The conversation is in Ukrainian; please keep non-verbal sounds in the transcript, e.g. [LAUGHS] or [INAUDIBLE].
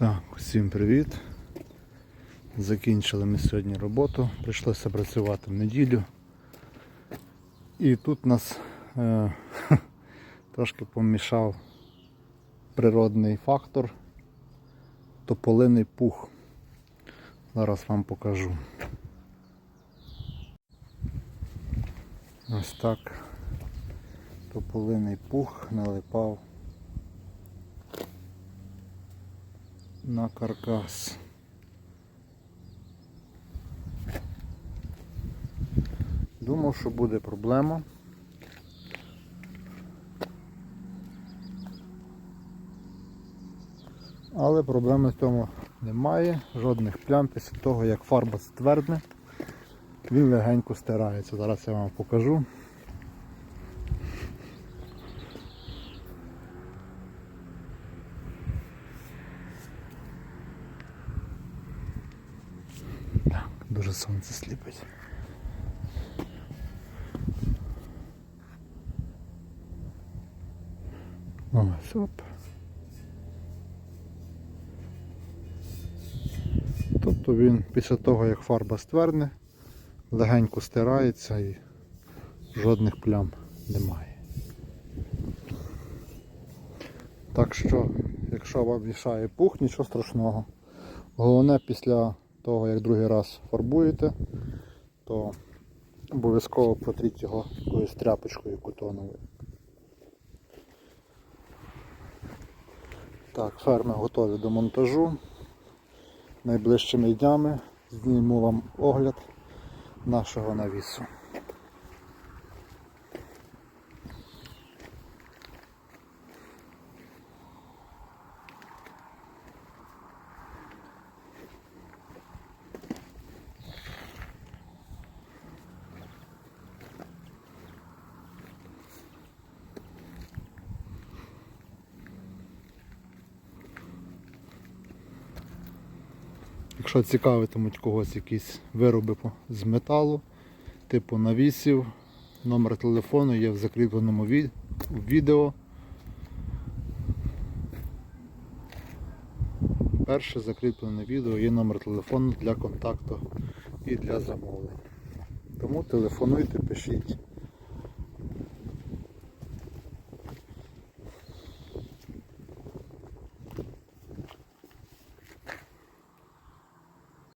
Так, всім привіт. Закінчили ми сьогодні роботу, прийшлося працювати в неділю. І тут нас е, [LAUGHS] трошки помішав природний фактор тополиний пух. Зараз вам покажу. Ось так тополиний пух налипав на каркас. Думав, що буде проблема. Але проблеми в цьому немає, жодних плям після того, як фарба ствердне, він легенько стирається. Зараз я вам покажу. Так, дуже сонце сліпить. Ось оп. Тобто він після того, як фарба ствердне, легенько стирається і жодних плям немає. Так що, якщо вам мішає пух, нічого страшного. Головне після того, як другий раз фарбуєте, то обов'язково протріть його якоюсь тряпочкою кутоновою. Так, ферми готові до монтажу. Найближчими днями зніму вам огляд нашого навісу. Якщо цікавитимуть когось якісь вироби з металу, типу навісів, номер телефону є в закріпленому ві- відео. Перше закріплене відео є номер телефону для контакту і для замовлень. Тому телефонуйте, пишіть.